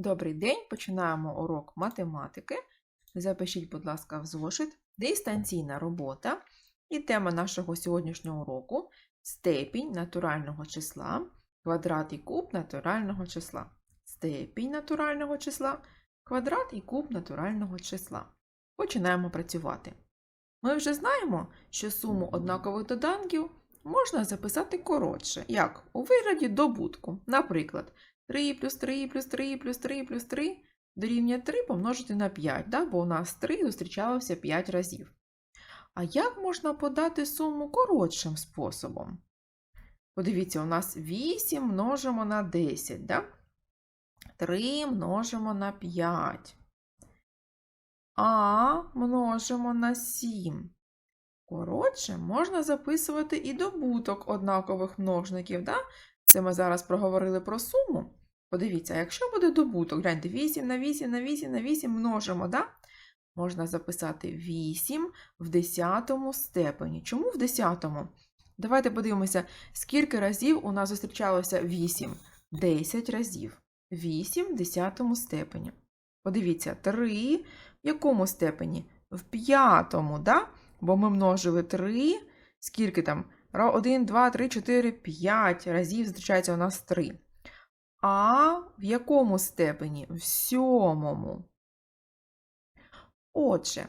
Добрий день, починаємо урок математики. Запишіть, будь ласка, в зошит дистанційна робота. І тема нашого сьогоднішнього уроку степінь натурального числа, квадрат і куб натурального числа. Степінь натурального числа, квадрат і куб натурального числа. Починаємо працювати. Ми вже знаємо, що суму однакових доданків можна записати коротше, як у вигляді добутку. Наприклад, 3 плюс 3 плюс 3 плюс 3 плюс 3 дорівнює 3 помножити на 5, да? бо у нас 3 зустрічалося 5 разів. А як можна подати суму коротшим способом? Подивіться, у нас 8 множимо на 10, да? 3 множимо на 5. А множимо на 7. Коротше, можна записувати і добуток однакових множників. Да? Це ми зараз проговорили про суму. Подивіться, якщо буде добуток, гляньте, 8 на 8 на 8 на 8 множимо, да? можна записати 8 в 10 степені. Чому в 10? Давайте подивимося, скільки разів у нас зустрічалося 8. 10 разів. 8 в 10 степені. Подивіться, 3 в якому степені? В п'ятому, да? бо ми множили 3, скільки там? 1, 2, 3, 4, 5 разів зустрічається у нас 3. А в якому степені? В сьомому. Отже,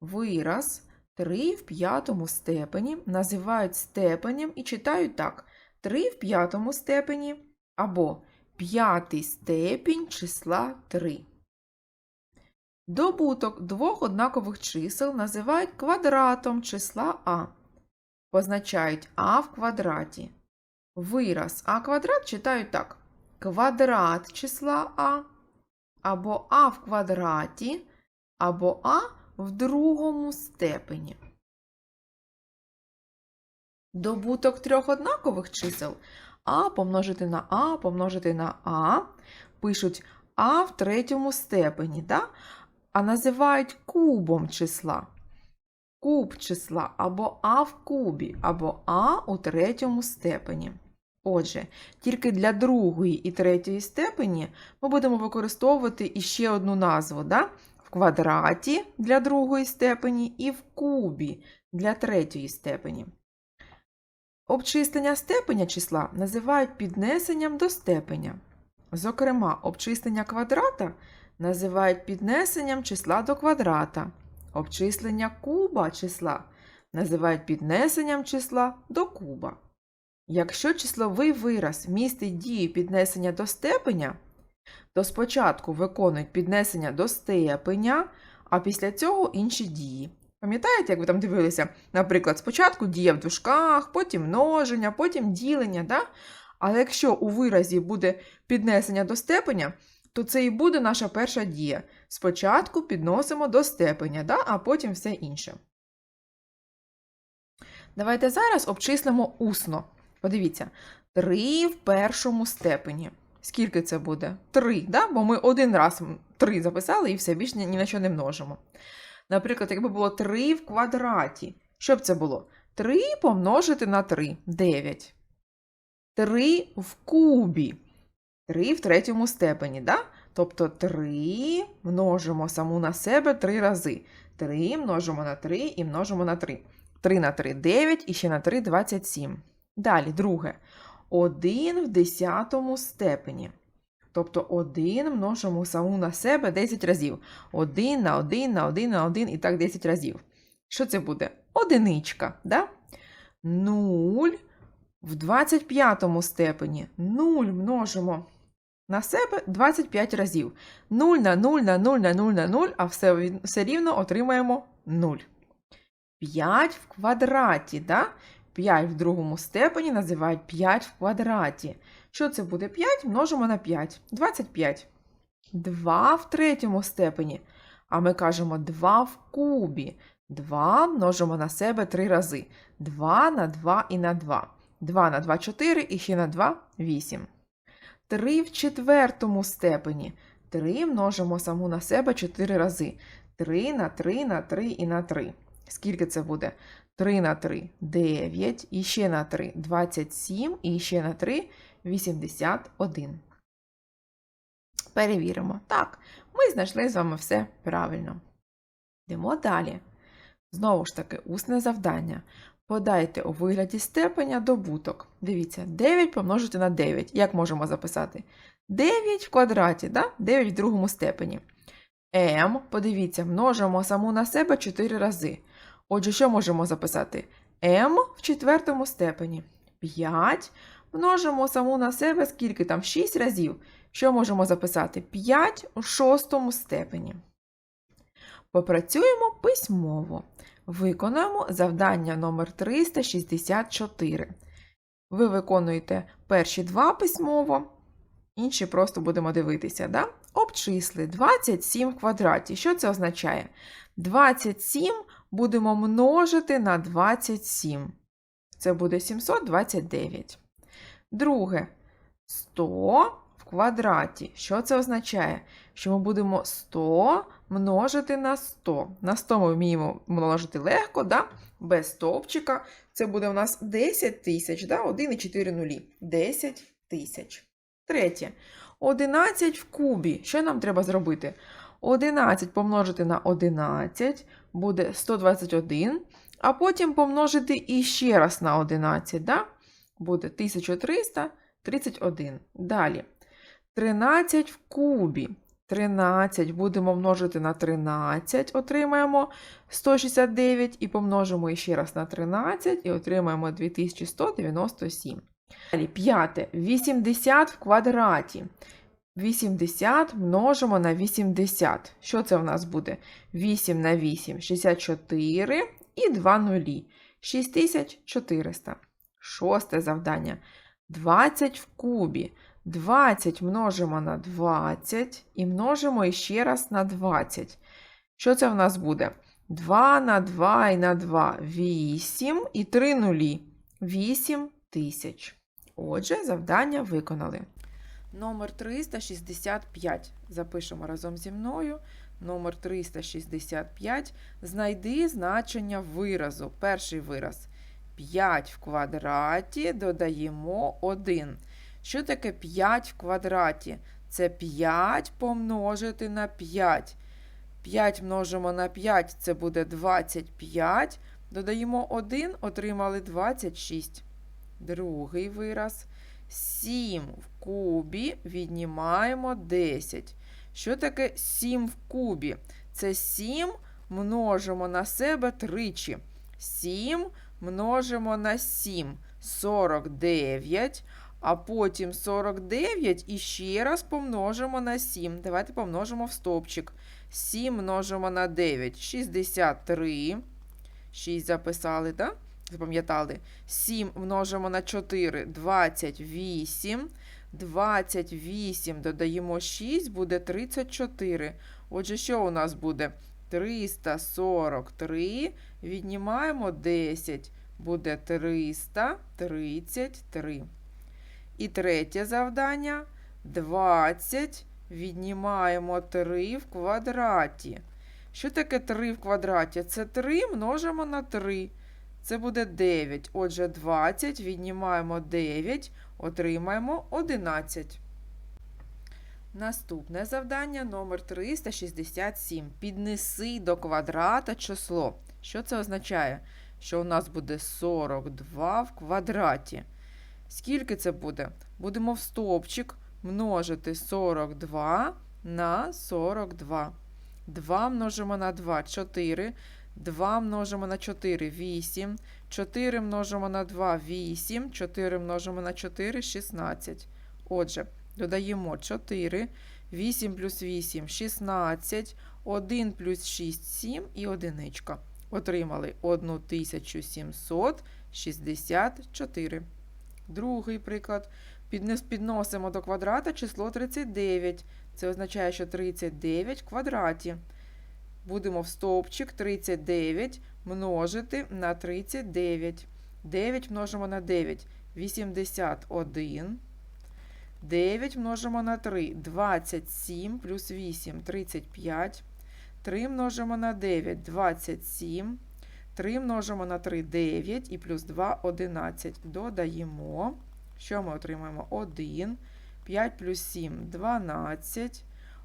вираз 3 в п'ятому степені називають степенем і читають так: 3 в п'ятому степені або п'ятий степінь числа 3. Добуток двох однакових чисел називають квадратом числа А. Позначають А в квадраті. Вираз А квадрат читають так: квадрат числа А, або А в квадраті, або А в другому степені. Добуток трьох однакових чисел А помножити на А помножити на А пишуть А в третьому степені, да? а називають кубом числа. Куб числа або А в кубі, або А у третьому степені. Отже, тільки для другої і третьої степені ми будемо використовувати іще одну назву. Да? В квадраті для другої степені і в кубі для третьої степені. Обчислення степеня числа називають піднесенням до степеня. Зокрема, обчислення квадрата називають піднесенням числа до квадрата. Обчислення куба числа називають піднесенням числа до куба. Якщо числовий вираз містить дію піднесення до степеня, то спочатку виконують піднесення до степеня, а після цього інші дії. Пам'ятаєте, як ви там дивилися? Наприклад, спочатку дія в дужках, потім множення, потім ділення. Да? Але якщо у виразі буде піднесення до степеня, то це і буде наша перша дія. Спочатку підносимо до степеня, да? а потім все інше. Давайте зараз обчислимо усно. Подивіться, 3 в першому степені. Скільки це буде? 3, да? бо ми один раз 3 записали і все, більше ні на що не множимо. Наприклад, якби було 3 в квадраті. Що б це було? 3 помножити на 3 9. 3 в кубі. 3 в третьому степені, да? Тобто 3 множимо саму на себе 3 рази. 3 множимо на 3 і множимо на 3. 3 на 3 9 і ще на 3 27. Далі, друге. 1 в десятому степені. Тобто 1 множимо саму на себе 10 разів. 1 на 1 на 1 на 1 і так 10 разів. Що це буде? Одиничка. Да? 0 в 25 степені. 0 множимо на себе 25 разів. 0 на 0 на 0 на 0 на 0, а все, все рівно отримаємо 0. 5 в квадраті. Да? 5 в другому степені називають 5 в квадраті. Що це буде 5? Множимо на 5. 25. 2 в третьому степені. А ми кажемо 2 в кубі. 2 множимо на себе 3 рази. 2 на 2 і на 2. 2 на 2 4 і ще на 2 8. 3 в четвертому степені. 3 множимо саму на себе 4 рази. 3 на 3 на 3 і на 3. Скільки це буде? 3 на 3 9, і ще на 3 27, і ще на 3 81. Перевіримо. Так, ми знайшли з вами все правильно. Йдемо далі. Знову ж таки, усне завдання. Подайте у вигляді степеня добуток. Дивіться, 9 помножити на 9. Як можемо записати? 9 в квадраті, да? 9 в другому степені. m, подивіться, множимо саму на себе 4 рази. Отже, що можемо записати? m в четвертому степені. 5 множимо саму на себе, скільки там? 6 разів. Що можемо записати? 5 у шостому степені. Попрацюємо письмово. Виконуємо завдання номер 364. Ви виконуєте перші два письмово, інші просто будемо дивитися. Да? Обчисли 27 в квадраті. Що це означає? 27 будемо множити на 27. Це буде 729. Друге 100 в квадраті. Що це означає? Що ми будемо 100 множити на 100. На 100 ми вміємо множити легко, да? без стовпчика. Це буде у нас 10 тисяч, да? 1 і 4 нулі. 10 тисяч. Третє. 11 в кубі. Що нам треба зробити? 11 помножити на 11 буде 121, а потім помножити іще раз на 11, да? буде 1331. Далі. 13 в кубі. 13 будемо множити на 13, отримаємо 169 і помножимо ще раз на 13 і отримаємо 2197. Далі п'яте. 80 в квадраті. 80 множимо на 80. Що це в нас буде? 8 на 8 64 і 2 нулі. 6400. Шосте завдання. 20 в кубі. 20 множимо на 20 і множимо ще раз на 20. Що це в нас буде? 2 на 2 і на 2 8 і 3 нулі. 8 тисяч. Отже, завдання виконали. Номер 365. Запишемо разом зі мною. Номер 365. Знайди значення виразу. Перший вираз. 5 в квадраті додаємо 1. Що таке 5 в квадраті? Це 5 помножити на 5. 5 множимо на 5, це буде 25. Додаємо 1, отримали 26. Другий вираз. 7 в кубі віднімаємо 10. Що таке 7 в кубі? Це 7 множимо на себе тричі. 7 множимо на 7 49, а потім 49 і ще раз помножимо на 7. Давайте помножимо в стовпчик. 7 множимо на 9, 63. 6 записали, так? Да? Запам'ятали? 7 множимо на 4, 28. 28 додаємо 6, буде 34. Отже, що у нас буде? 343. Віднімаємо 10. Буде 333. І третє завдання. 20. Віднімаємо 3 в квадраті. Що таке 3 в квадраті? Це 3 множимо на 3. Це буде 9. Отже, 20 віднімаємо 9, отримаємо 11. Наступне завдання номер 367. Піднеси до квадрата число. Що це означає? Що у нас буде 42 в квадраті. Скільки це буде? Будемо в стовпчик множити 42 на 42. 2 множимо на 2 4. 2 множимо на 4 8. 4 множимо на 2 8. 4 множимо на 4 16. Отже, додаємо 4. 8 плюс 8 16. 1 плюс 6 7 і одиничка. Отримали 1764. Другий приклад. Підносимо до квадрата число 39. Це означає, що 39 в квадраті. Будемо в стовпчик 39 множити на 39. 9 множимо на 9 81. 9 множимо на 3 27 плюс 8 35. 3 множимо на 9 27. 3 множимо на 3 9 і плюс 2 11. Додаємо. Що ми отримаємо? 1. 5 плюс 7 12.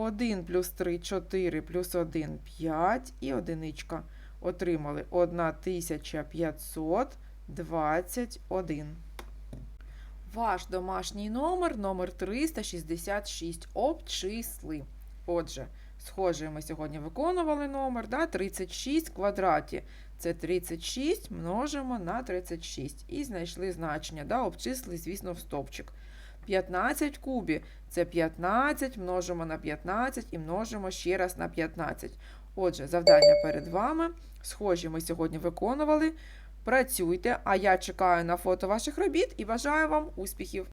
1 плюс 3 4 плюс 1 5 і одиничка. Отримали 1521. Ваш домашній номер номер 366. Обчисли. Отже, схоже, ми сьогодні виконували номер, да? 36 в квадраті. Це 36 множимо на 36. І знайшли значення, да? обчисли, звісно, в стовпчик. 15 кубів кубі це 15 множимо на 15 і множимо ще раз на 15. Отже, завдання перед вами. Схожі ми сьогодні виконували. Працюйте, а я чекаю на фото ваших робіт і бажаю вам успіхів!